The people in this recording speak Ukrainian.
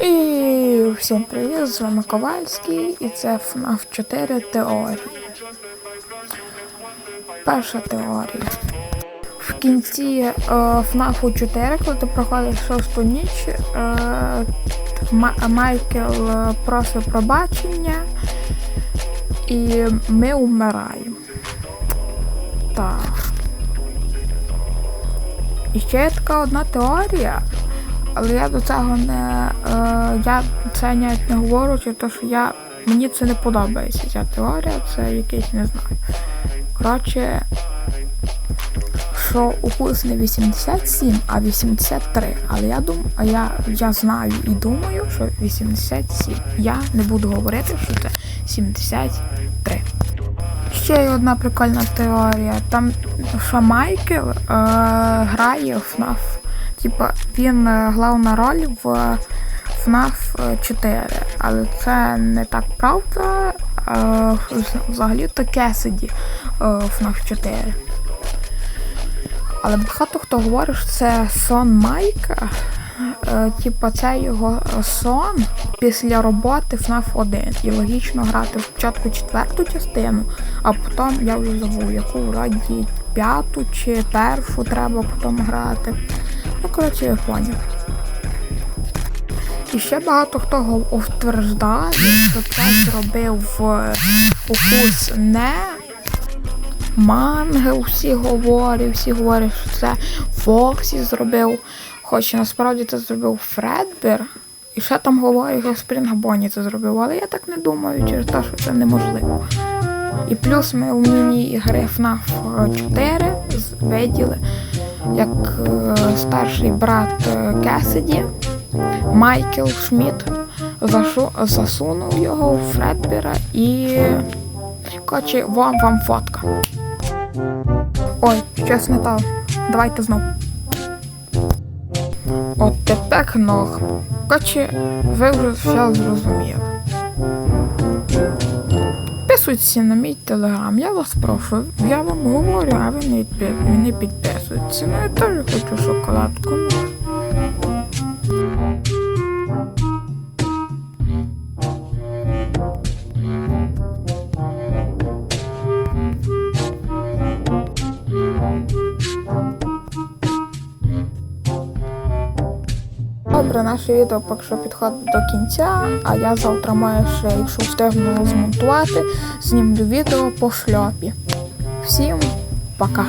І всім привіт, з вами Ковальський, і це FNAF 4 теорії. Перша теорія. В кінці е, FNAF 4, коли ти проходиш шосту ніч, е, Ма- Майкл е, просить пробачення, і ми вмираємо. Так. І ще є така одна теорія, але я до цього не. Е, я це навіть не говорю, чи то що я. Мені це не подобається ця теорія, це якийсь не знаю. Коротше, що укус не 87, а 83. Але я думаю, а я, я знаю і думаю, що 87. Я не буду говорити, що це 73. Ще є одна прикольна теорія. Там що Майкл е, грає в FNAF. Типа він е, головна роль в FNAF 4. Але це не так правда. Е, взагалі то Кесиді е, FNAF 4. Але багато хто говорить, що це сон Майка. Е, Типа це його сон після роботи FNAF 1. І логічно грати спочатку четверту частину, а потім я вже забув, яку вроді п'яту чи першу треба потім грати. Ну, коротше, я поняв. І ще багато хто утверждає, що це зробив укус не Манги всі говорять, всі говорять, що це Фоксі зробив. Хоч насправді це зробив Фредбер. І ще там говорять, що Спрінг Бонні це зробив, але я так не думаю, через те, що це неможливо. І плюс ми у міні-ігри FNAF 4 з- виділи, як е, старший брат е, Кесіді, Майкл Шмідт, засунув його у Фредбера і. Коротше, вам вам фотка. Ой, щось не так. Давайте знов. От тепер ног. Коротше, ви вже все зрозуміли. Підписуйтеся на мій телеграм, я вас прошу. Я вам говорю, а ви не, підпи- підписуєтеся. Ну я теж хочу шоколадку. Добре, наше відео поки що підходить до кінця, а я завтра маю ще, якщо встигну змонтувати, знімлю відео по шльопі. Всім пока!